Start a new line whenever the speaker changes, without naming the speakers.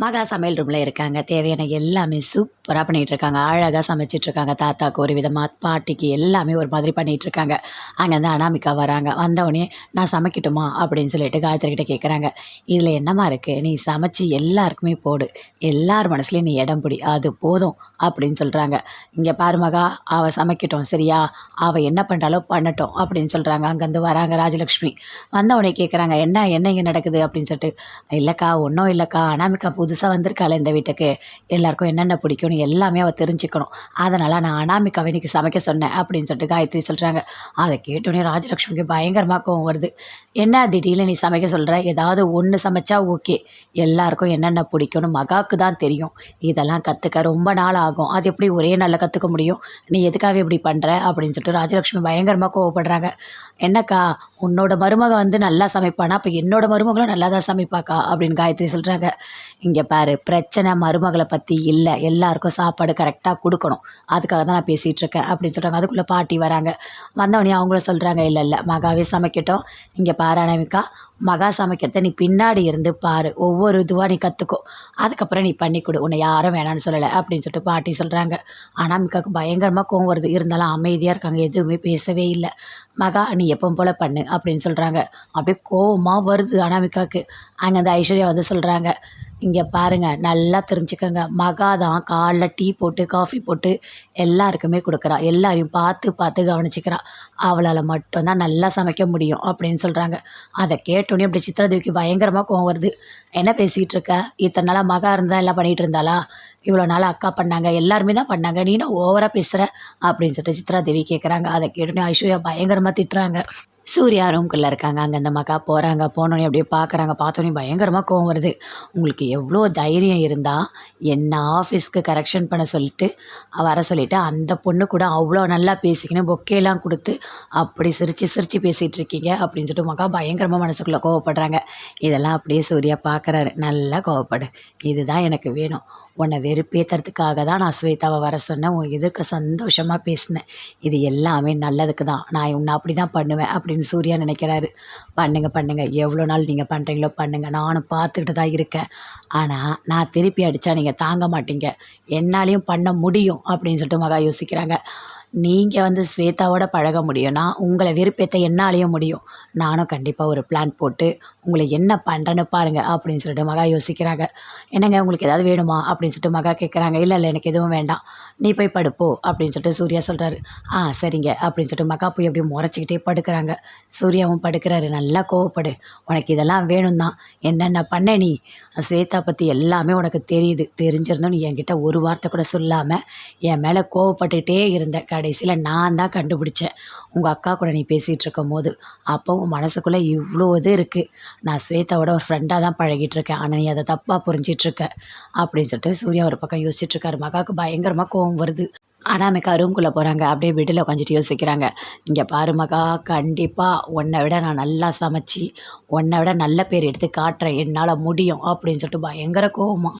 மகா சமையல் ரூமில் இருக்காங்க. தேவையான எல்லாமே சூப்பராக பண்ணிகிட்டு இருக்காங்க அழகாக சமைச்சிட்டு இருக்காங்க தாத்தாக்கு ஒரு விதமாக பாட்டிக்கு எல்லாமே ஒரு மாதிரி பண்ணிகிட்டு இருக்காங்க அங்கேருந்து அனாமிகா வராங்க. வந்தவொடனே நான் சமைக்கட்டுமா? அப்படின்னு சொல்லிட்டு காயத்ரி கேட்குறாங்க இதில் என்னம்மா இருக்குது நீ சமைச்சு எல்லாருக்குமே போடு. எல்லார் மனசுலையும் நீ இடம் பிடி. அது போதும். அப்படின்னு சொல்கிறாங்க இங்கே பாரு மகா அவள் சமைக்கட்டும். சரியா? அவள் என்ன பண்ணுறாலோ பண்ணட்டும். அப்படின்னு சொல்கிறாங்க அங்கேருந்து வராங்க ராஜலக்ஷ்மி. வந்தவொடனே கேட்குறாங்க என்ன என்ன இங்கே நடக்குது? அப்படின்னு சொல்லிட்டு இல்லைக்கா ஒன்றும் இல்லைக்கா. அனாமிகா புதுசாக வந்திருக்காள் இந்த வீட்டுக்கு. எல்லாருக்கும் என்னென்ன பிடிக்கும்னு எல்லாமே அவள் தெரிஞ்சுக்கணும். அதனால் நான் அனாமிகாவை இன்னைக்கு சமைக்க சொன்னேன் அப்படின்னு சொல்லிட்டு காயத்ரி சொல்கிறாங்க அதை கேட்டோடனே ராஜலக்ஷ்மிக்கு பயங்கரமாக கோவம் வருது. என்ன திடீர்னு நீ சமைக்க சொல்கிற ஏதாவது ஒன்று சமைச்சா ஓகே. எல்லாருக்கும் என்னென்ன பிடிக்கும்னு மகாவுக்கு தான் தெரியும். இதெல்லாம் கற்றுக்க ரொம்ப நாள் ஆகும். அது எப்படி ஒரே நாளில் கற்றுக்க முடியும்? நீ எதுக்காக இப்படி பண்ணுற அப்படின்னு சொல்லிட்டு ராஜலக்ஷ்மி பயங்கரமாக கோவப்படுறாங்க. என்னக்கா உன்னோட மருமக வந்து நல்லா சமைப்பானா? அப்போ என்னோட மருமகளும் நல்லா தான் சமைப்பாக்கா? அப்படின்னு காயத்ரி சொல்கிறாங்க இங்கே பாரு பிரச்சனை மருமகளை பற்றி இல்லை. எல்லாருக்கும் சாப்பாடு கரெக்டாக கொடுக்கணும். அதுக்காக தான் நான் பேசிகிட்டு இருக்கேன் அப்படின்னு சொல்கிறாங்க அதுக்குள்ளே பாட்டி வராங்க. வந்தவொடனே அவங்களும் சொல்கிறாங்க இல்லை இல்லை மகாவே சமைக்கட்டும். இங்கே பாரு அனாமிகா மகா சமைக்கிறத நீ பின்னாடி இருந்து பாரு. ஒவ்வொரு இதுவாக நீ கற்றுக்கோ அதுக்கப்புறம் நீ பண்ணி கொடு. உன்னை யாரும் வேணான்னு சொல்லலை அப்படின்னு சொல்லிட்டு பாட்டி சொல்கிறாங்க அனாமிகாவுக்கு பயங்கரமாக கோவம் வருது. இருந்தாலும் அமைதியாக இருக்காங்க. எதுவுமே பேசவே இல்லை. மகா நீ எப்பவும் போல் பண்ணு அப்படின்னு சொல்கிறாங்க அப்படியே கோவமாக வருது அனாமிகாவுக்கு அங்கே அந்த ஐஸ்வர்யா வந்து சொல்கிறாங்க இங்கே பாருங்கள் நல்லா தெரிஞ்சுக்கோங்க. மகா தான் காலைல டீ போட்டு காஃபி போட்டு எல்லாருக்குமே கொடுக்குறா. எல்லாரையும் பார்த்து பார்த்து கவனிச்சிக்கிறா. அவளால் மட்டும்தான் நல்லா சமைக்க முடியும் அப்படின்னு சொல்கிறாங்க அதை கேட்டோன்னே அப்படி சித்திரதேவிக்கு பயங்கரமாக கோவம் வருது. என்ன பேசிகிட்டு இருக்க? இத்தனை நாளாக மகா இருந்தால் எல்லாம் பண்ணிகிட்டு இருந்தாளா? இவ்வளோ நாள் அக்கா பண்ணாங்க எல்லாருமே தான் பண்ணாங்க நீனும் ஓவராக பேசுகிற அப்படின்னு சொல்லிட்டு சித்ராதேவி கேட்குறாங்க அதை கேட்டோன்னே ஐஸ்வர்யா பயங்கரமாக திட்டுறாங்க. சூர்யா ரூம்குள்ளே இருக்காங்க. அங்கே அந்த மக்கா போகிறாங்க போனோடனே அப்படியே பார்க்குறாங்க பார்த்தோன்னே பயங்கரமாக கோவம் வருது. உங்களுக்கு எவ்வளோ தைரியம் இருந்தால் என்ன ஆஃபீஸ்க்கு கரெக்ஷன் பண்ண சொல்லிட்டு வர சொல்லிவிட்டு அந்த பொண்ணு கூட அவ்வளோ நல்லா பேசிக்கணும் பொக்கேலாம் கொடுத்து அப்படி சிரித்து சிரித்து பேசிகிட்டு இருக்கீங்க அப்படின்னு சொல்லிட்டு மக்கா பயங்கரமாக மனசுக்குள்ளே கோவப்படுறாங்க. இதெல்லாம் அப்படியே சூர்யா பார்க்குறாரு நல்லா கோவப்படு. இதுதான் எனக்கு வேணும். உன்னை வெறுப்பேற்றுறதுக்காக தான் நான் ஸ்வேதாவை வர சொன்னேன். உன் எதிர்க்க சந்தோஷமாக பேசினேன். இது எல்லாமே நல்லதுக்கு தான் நான் உன்னை அப்படி தான் பண்ணுவேன். அப்படி அப்படின்னு சூர்யா நினைக்கிறாரு. பண்ணுங்க பண்ணுங்க. எவ்வளோ நாள் நீங்கள் பண்ணுறீங்களோ பண்ணுங்கள் நானும் பார்த்துக்கிட்டு தான் இருக்கேன். ஆனால் நான் திருப்பி அடித்தா நீங்கள் தாங்க மாட்டீங்க. என்னாலையும் பண்ண முடியும் அப்படின்னு சொல்லிட்டு மகா யோசிக்கிறாங்க. நீங்கள் வந்து ஸ்வேதாவோட பழக முடியும்னா உங்களை வெறுப்பேற்ற என்னாலேயும் முடியும். நானும் கண்டிப்பாக ஒரு பிளான் போட்டு உங்களை என்ன பண்ணுறேன்னு பாருங்கள் அப்படின்னு சொல்லிட்டு மகா யோசிக்கிறாங்க. என்னங்க உங்களுக்கு ஏதாவது வேணுமா அப்படின்னு சொல்லிட்டு மகா கேட்குறாங்க இல்லை இல்லை எனக்கு எதுவும் வேண்டாம். நீ போய் படுப்போ அப்படின்னு சொல்லிட்டு சூர்யா சொல்கிறாரு ஆ சரிங்க அப்படின்னு சொல்லிட்டு மகா போய் அப்படியே முறைச்சிக்கிட்டே படுக்கிறாங்க. சூர்யாவும் படுக்கிறாரு. நல்லா கோவப்படு. உனக்கு இதெல்லாம் வேணும் தான் என்னென்ன பண்ண நீ? ஸ்வேதா பற்றி எல்லாமே உனக்கு தெரியுது. தெரிஞ்சிருந்தோம் நீ என்கிட்ட ஒரு வார்த்தை கூட சொல்லாமல் என் மேலே கோவப்பட்டுகிட்டே இருந்த. கடைசியில் நான் தான் கண்டுபிடிச்சேன். உங்கள் அக்கா கூட நீ பேசிகிட்டு இருக்கும் போது அப்போ உன் மனசுக்குள்ளே இவ்வளோ இது இருக்குது நான் ஸ்வேதாவோட ஒரு ஃப்ரெண்டாக தான் பழகிட்டு இருக்கேன். ஆனால் நீ அதை தப்பாக புரிஞ்சிட்ருக்க அப்படின்னு சொல்லிட்டு சூர்யா ஒரு பக்கம் யோசிச்சுட்ருக்காரு மகாவுக்கு பயங்கரமாக கோவம் வருது. அனாமிக்கா ரூம்குள்ளே போகிறாங்க அப்படியே வீட்டில் உட்காந்துட்டு யோசிக்கிறாங்க. இங்கே பாரு மகா கண்டிப்பாக உன்னை விட நான் நல்லா சமைச்சு உன்னை விட நல்ல பேர் எடுத்து காட்டுறேன். என்னால் முடியும் அப்படின்னு சொல்லிட்டு பயங்கர கோவமாக